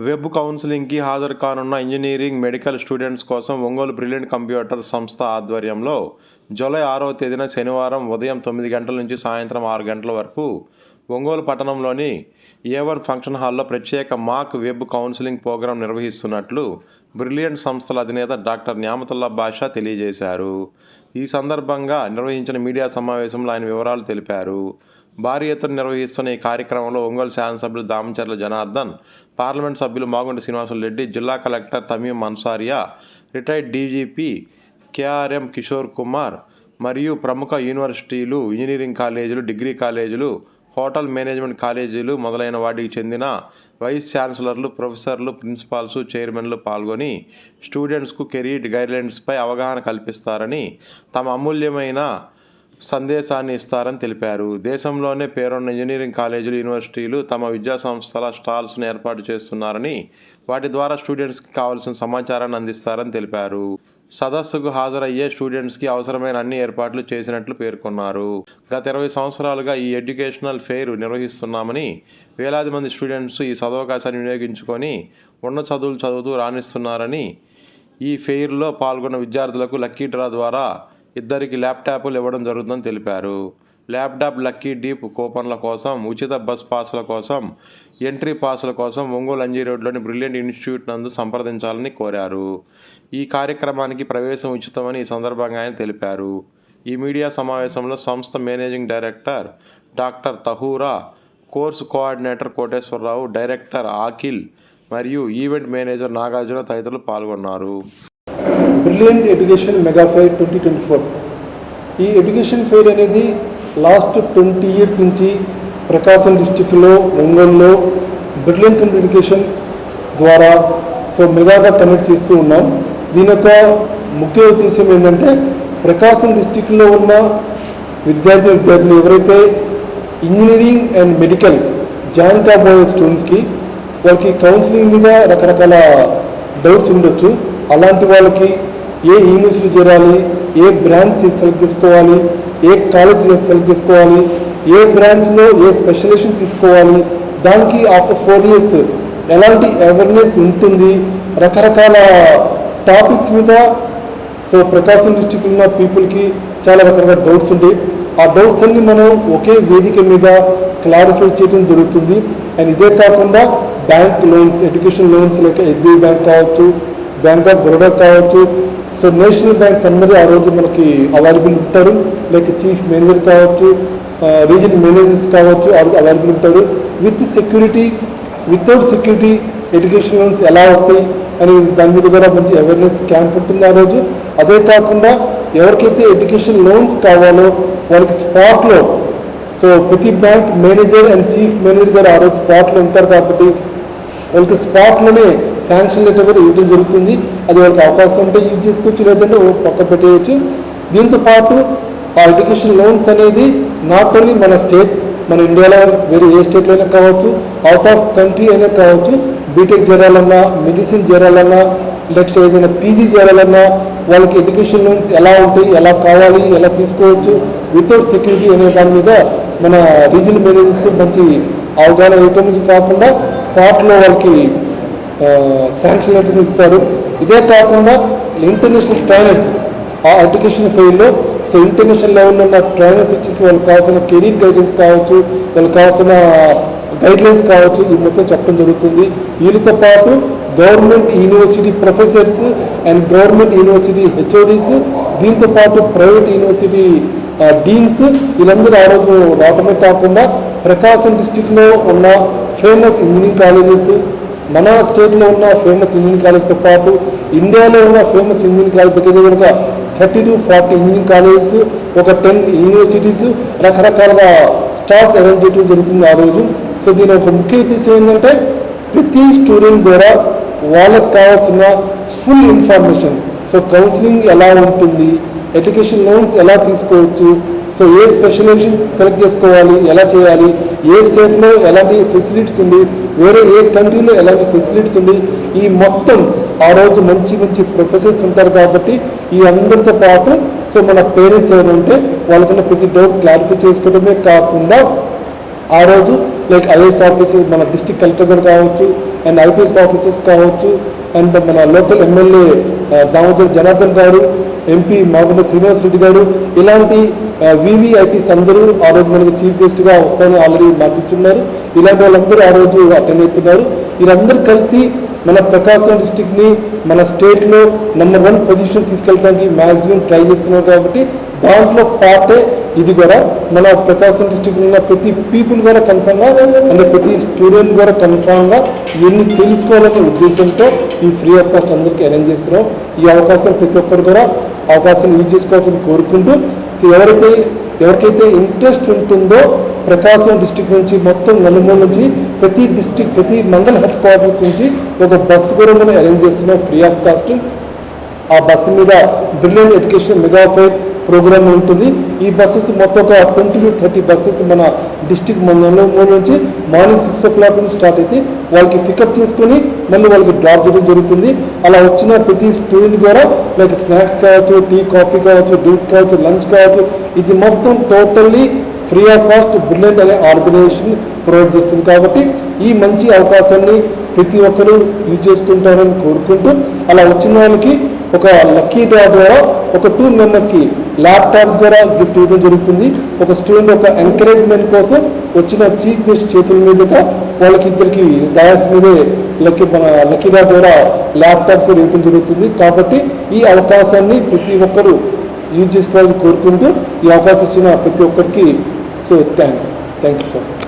Web కౌన్సిలింగ్కి హాజరు కానున్న engineering medical students కోసం ఒంగోలు బ్రిలియంట్ కంప్యూటర్ సంస్థ ఆధ్వర్యంలో జూలై ఆరవ తేదీన శనివారం ఉదయం తొమ్మిది గంటల నుంచి సాయంత్రం ఆరు గంటల వరకు ఒంగోలు పట్టణంలోని ఏవర్ ఫంక్షన్ హాల్లో ప్రత్యేక మాక్ వెబ్ కౌన్సిలింగ్ ప్రోగ్రాం నిర్వహిస్తున్నట్లు బ్రిలియంట్ సంస్థల అధినేత డాక్టర్ న్యామతుల్లా బాషా తెలియజేశారు. ఈ సందర్భంగా నిర్వహించిన మీడియా సమావేశంలో ఆయన వివరాలు తెలిపారు. భారీ ఎత్తున నిర్వహిస్తున్న ఈ కార్యక్రమంలో ఒంగోలు శాసనసభ్యులు దామచర్ల జనార్దన్ పార్లమెంట్ సభ్యులు మాగుంటి శ్రీనివాసులు రెడ్డి జిల్లా collector Tameem Ansariya retired DGP KRM Kishore Kumar మరియు ప్రముఖ యూనివర్సిటీలు ఇంజనీరింగ్ కాలేజీలు డిగ్రీ కాలేజీలు హోటల్ మేనేజ్మెంట్ కాలేజీలు మొదలైన వాటికి చెందిన వైస్ ఛాన్సలర్లు ప్రొఫెసర్లు ప్రిన్సిపాల్స్ చైర్మన్లు పాల్గొని స్టూడెంట్స్కు కెరీర్ గైడ్లైన్స్పై అవగాహన కల్పిస్తారని తమ అమూల్యమైన సందేశాన్ని ఇస్తారని తెలిపారు. దేశంలోనే పేరున్న ఇంజనీరింగ్ కాలేజీలు యూనివర్సిటీలు తమ విద్యా సంస్థల స్టాల్స్ను ఏర్పాటు చేస్తున్నారని వాటి ద్వారా స్టూడెంట్స్కి కావాల్సిన సమాచారాన్ని అందిస్తారని తెలిపారు. సదస్సుకు హాజరయ్యే స్టూడెంట్స్కి అవసరమైన అన్ని ఏర్పాట్లు చేసినట్లు పేర్కొన్నారు. గత ఇరవై సంవత్సరాలుగా ఈ ఎడ్యుకేషనల్ ఫెయిర్ నిర్వహిస్తున్నామని వేలాది మంది స్టూడెంట్స్ ఈ సదవకాశాన్ని వినియోగించుకొని ఉన్న చదువులు చదువుతూ రాణిస్తున్నారని ఈ ఫెయిర్లో పాల్గొన్న విద్యార్థులకు లక్కీ డ్రా ద్వారా ఇద్దరికి ల్యాప్టాప్లు ఇవ్వడం జరుగుతుందని తెలిపారు. ల్యాప్టాప్ లక్కీ డీప్ కూపన్ల కోసం ఉచిత బస్ పాసుల కోసం ఎంట్రీ పాసుల కోసం ఒంగోలు అంజీ రోడ్లోని బ్రిలియంట్ ఇన్స్టిట్యూట్ నందు సంప్రదించాలని కోరారు. ఈ కార్యక్రమానికి ప్రవేశం ఉచితమని ఈ సందర్భంగా ఆయన తెలిపారు. ఈ మీడియా సమావేశంలో సంస్థ managing director doctor Tahura course coordinator Koteswara Rao director Akil మరియు ఈవెంట్ మేనేజర్ నాగార్జున తదితరులు పాల్గొన్నారు. Brilliant education mega fair twenty twenty four ఈ ఎడ్యుకేషన్ ఫెయిర్ అనేది లాస్ట్ ట్వంటీ ఇయర్స్ నుంచి ప్రకాశం డిస్టిక్లో ఒంగోలులో బ్రిలియంట్ ఎడ్యుకేషన్ ద్వారా సో మెగాగా కనెక్ట్ చేస్తూ ఉన్నాం. దీని యొక్క ముఖ్య ఉద్దేశం ఏంటంటే ప్రకాశం డిస్టిక్లో ఉన్న విద్యార్థి విద్యార్థులు ఎవరైతే ఇంజనీరింగ్ అండ్ మెడికల్ జాయిన్ కాబోయే స్టూడెంట్స్కి వాళ్ళకి కౌన్సిలింగ్ మీద రకరకాల డౌట్స్ ఉండొచ్చు. అలాంటి వాళ్ళకి ఏ యూనివర్సిటీ చేరాలి ఏ బ్రాంచ్ సెలెక్ట్ చేసుకోవాలి ఏ కాలేజ్ సెలెక్ట్ చేసుకోవాలి ఏ బ్రాంచ్లో ఏ స్పెషలైజేషన్ తీసుకోవాలి దానికి ఆఫ్టర్ ఫోర్ ఇయర్స్ ఎలాంటి అవేర్నెస్ ఉంటుంది రకరకాల టాపిక్స్ మీద. సో ప్రకాశం డిస్టిక్ ఉన్న పీపుల్కి చాలా రకరకాల డౌట్స్ ఉంటాయి. ఆ డౌట్స్ అన్ని మనం ఒకే వేదిక మీద క్లారిఫై చేయడం జరుగుతుంది. అండ్ ఇదే కాకుండా bank loans education loans like SBI bank కావచ్చు బ్యాంక్ ఆఫ్ బరోడా కావచ్చు సో నేషనల్ బ్యాంక్స్ అందరూ ఆ రోజు మనకి అవైలబుల్ ఉంటారు. లైక్ చీఫ్ మేనేజర్ కావచ్చు రీజన్ మేనేజర్స్ కావచ్చు అవైలబుల్ ఉంటారు. With security without security education loans ఎలా వస్తాయి అని దాని మీద కూడా మంచి అవేర్నెస్ క్యాంప్ ఉంటుంది ఆ రోజు. అదే కాకుండా ఎవరికైతే ఎడ్యుకేషన్ లోన్స్ కావాలో వాళ్ళకి స్పాట్లో సో ప్రతి bank manager and chief manager గారు ఆ రోజు స్పాట్లో ఉంటారు కాబట్టి వాళ్ళకి స్పాట్లోనే శాంక్షన్ లెటర్ కూడా ఇవ్వడం జరుగుతుంది. అది వాళ్ళకి అవకాశం ఉంటే యూజ్ చేసుకోవచ్చు లేదంటే పక్క పెట్టేయచ్చు. దీంతో పాటు ఆ ఎడ్యుకేషన్ లోన్స్ అనేది నాట్ ఓన్లీ మన స్టేట్ మన ఇండియాలో వేరే ఏ స్టేట్లో అయినా కావచ్చు అవుట్ ఆఫ్ కంట్రీ అయినా కావచ్చు బీటెక్ చేరాలన్నా మెడిసిన్ చేరాలన్నా నెక్స్ట్ ఏదైనా పీజీ చేరాలన్నా వాళ్ళకి ఎడ్యుకేషన్ లోన్స్ ఎలా ఉంటాయి ఎలా కావాలి ఎలా తీసుకోవచ్చు వితౌట్ సెక్యూరిటీ అనే దాని మీద మన రీజనల్ మేనేజర్స్ మంచి అవగాహన ఇవ్వటం నుంచి కాకుండా స్పాట్లో వాళ్ళకి శాంక్షన్ లెటర్స్ ఇస్తారు. ఇదే కాకుండా ఇంటర్నేషనల్ ట్రైనర్స్ ఆ ఎడ్యుకేషన్ ఫెయిల్లో సో ఇంటర్నేషనల్ లెవెల్లో ఉన్న ట్రైనర్స్ వచ్చేసి వాళ్ళకి కావాల్సిన కెరీర్ గైడెన్స్ కావచ్చు వాళ్ళకి కావాల్సిన గైడ్లైన్స్ కావచ్చు ఇది మొత్తం చెప్పడం జరుగుతుంది. వీళ్ళతో పాటు government university professors and government university HODs దీంతో పాటు ప్రైవేట్ యూనివర్సిటీ డీన్స్ వీళ్ళందరూ ఆ రోజు రావటమే కాకుండా ప్రకాశం డిస్టిక్లో ఉన్న ఫేమస్ ఇంజనీరింగ్ కాలేజెస్ మన స్టేట్లో ఉన్న ఫేమస్ ఇంజనీరింగ్ కాలేజ్తో పాటు ఇండియాలో ఉన్న ఫేమస్ ఇంజనీరింగ్ కాలేజ్ దగ్గర కనుక thirty to forty engineering colleges ఒక టెన్ యూనివర్సిటీస్ రకరకాలుగా స్టాల్స్ అరేంజ్ చేయడం జరుగుతుంది ఆ రోజు. సో దీని ఒక ముఖ్య ఉద్దేశం ఏంటంటే ప్రతి స్టూడెంట్ ద్వారా వాళ్ళకి కావాల్సిన ఫుల్ ఇన్ఫర్మేషన్. సో కౌన్సిలింగ్ ఎలా ఉంటుంది ఎడ్యుకేషన్ లోన్స్ ఎలా తీసుకోవచ్చు సో ఏ స్పెషలైజేషన్ సెలెక్ట్ చేసుకోవాలి ఎలా చేయాలి ఏ స్టేట్లో ఎలాంటి ఫెసిలిటీస్ ఉంది వేరే ఏ కంట్రీలో ఎలాంటి ఫెసిలిటీస్ ఉంది ఈ మొత్తం ఆ రోజు మంచి మంచి ప్రొఫెసర్స్ ఉంటారు కాబట్టి ఈ అందరితో పాటు సో మన పేరెంట్స్ ఏమైనా ఉంటే వాళ్ళకున్న ప్రతి డౌట్ క్లారిఫై చేసుకోవడమే కాకుండా ఆ రోజు లైక్ ఐఏఎస్ ఆఫీసర్ మన డిస్ట్రిక్ట్ కలెక్టర్ గారు కావచ్చు అండ్ ఐపీఎస్ ఆఫీసర్స్ కావచ్చు అండ్ మన లోకల్ ఎమ్మెల్యే దామోదర్ జనార్దన్ గారు ఎంపీ మాగుండ శ్రీనివాస్ రెడ్డి గారు ఇలాంటి వివిఐపీస్ అందరూ ఆ రోజు మనకి చీఫ్ గెస్ట్గా వస్తారని ఆల్రెడీ మాటిస్తున్నారు ఇలాంటి వాళ్ళందరూ ఆ రోజు అటెండ్ అవుతున్నారు. వీరందరూ కలిసి మన ప్రకాశం డిస్టిక్ని మన స్టేట్లో నెంబర్ వన్ పొజిషన్ తీసుకెళ్ళడానికి మ్యాక్సిమం ట్రై చేస్తున్నారు కాబట్టి దాంట్లో పార్టే ఇది కూడా మన ప్రకాశం డిస్టిక్లో ఉన్న ప్రతి పీపుల్ కూడా కన్ఫామ్గా అంటే ప్రతి స్టూడెంట్ కూడా కన్ఫామ్గా ఇవన్నీ తెలుసుకోవాలనే ఉద్దేశంతో ఈ ఫ్రీ ఆఫ్ కాస్ట్ అందరికీ అరేంజ్ చేస్తున్నాం. ఈ అవకాశం ప్రతి ఒక్కరు కూడా అవకాశం యూజ్ చేసుకోవాల్సింది కోరుకుంటూ సో ఎవరైతే ఎవరికైతే ఇంట్రెస్ట్ ఉంటుందో ప్రకాశం డిస్టిక్ నుంచి మొత్తం నలుమూల నుంచి ప్రతి డిస్టిక్ ప్రతి మండల హెడ్ క్వార్టర్స్ నుంచి ఒక బస్సు కూడా మనం అరేంజ్ చేస్తున్నాం ఫ్రీ ఆఫ్ కాస్ట్ ఆ బస్సు మీద Brilliant education mega fair programme ఉంటుంది. ఈ బస్సెస్ మొత్తం ఒక ట్వంటీ టు థర్టీ బస్సెస్ మన డిస్టిక్ మండలంలో నుంచి మార్నింగ్ సిక్స్ ఓ క్లాక్ నుంచి స్టార్ట్ అయితే వాళ్ళకి పికప్ చేసుకుని మళ్ళీ వాళ్ళకి డ్రాప్ చేయడం జరుగుతుంది. అలా వచ్చిన ప్రతి స్టూడెంట్ కూడా లైక్ స్నాక్స్ కావచ్చు టీ కాఫీ కావచ్చు డ్రింక్స్ కావచ్చు లంచ్ కావచ్చు ఇది మొత్తం totally free of cost Brilliant అనే ఆర్గనైజేషన్ ప్రొవైడ్ చేస్తుంది. కాబట్టి ఈ మంచి అవకాశాన్ని ప్రతి ఒక్కరూ యూజ్ చేసుకుంటారని కోరుకుంటూ అలా వచ్చిన వాళ్ళకి ఒక లక్కీ డ్రా ద్వారా ఒక టూ మెంబర్స్కి ల్యాప్టాప్స్ ద్వారా గిఫ్ట్ ఇవ్వడం జరుగుతుంది. ఒక స్టూడెంట్ ఒక ఎంకరేజ్మెంట్ కోసం వచ్చిన చీఫ్ గెస్ట్ చేతుల మీదుగా వాళ్ళకి ఇద్దరికి డయాస్ మీదే లక్కీ మన లక్కీ డ్రా ద్వారా ల్యాప్టాప్ కూడా ఇవ్వడం జరుగుతుంది. కాబట్టి ఈ అవకాశాన్ని ప్రతి ఒక్కరూ యూజ్ చేసుకోవాలని కోరుకుంటూ ఈ అవకాశం ఇచ్చిన ప్రతి ఒక్కరికి So thanks. Thank you, sir.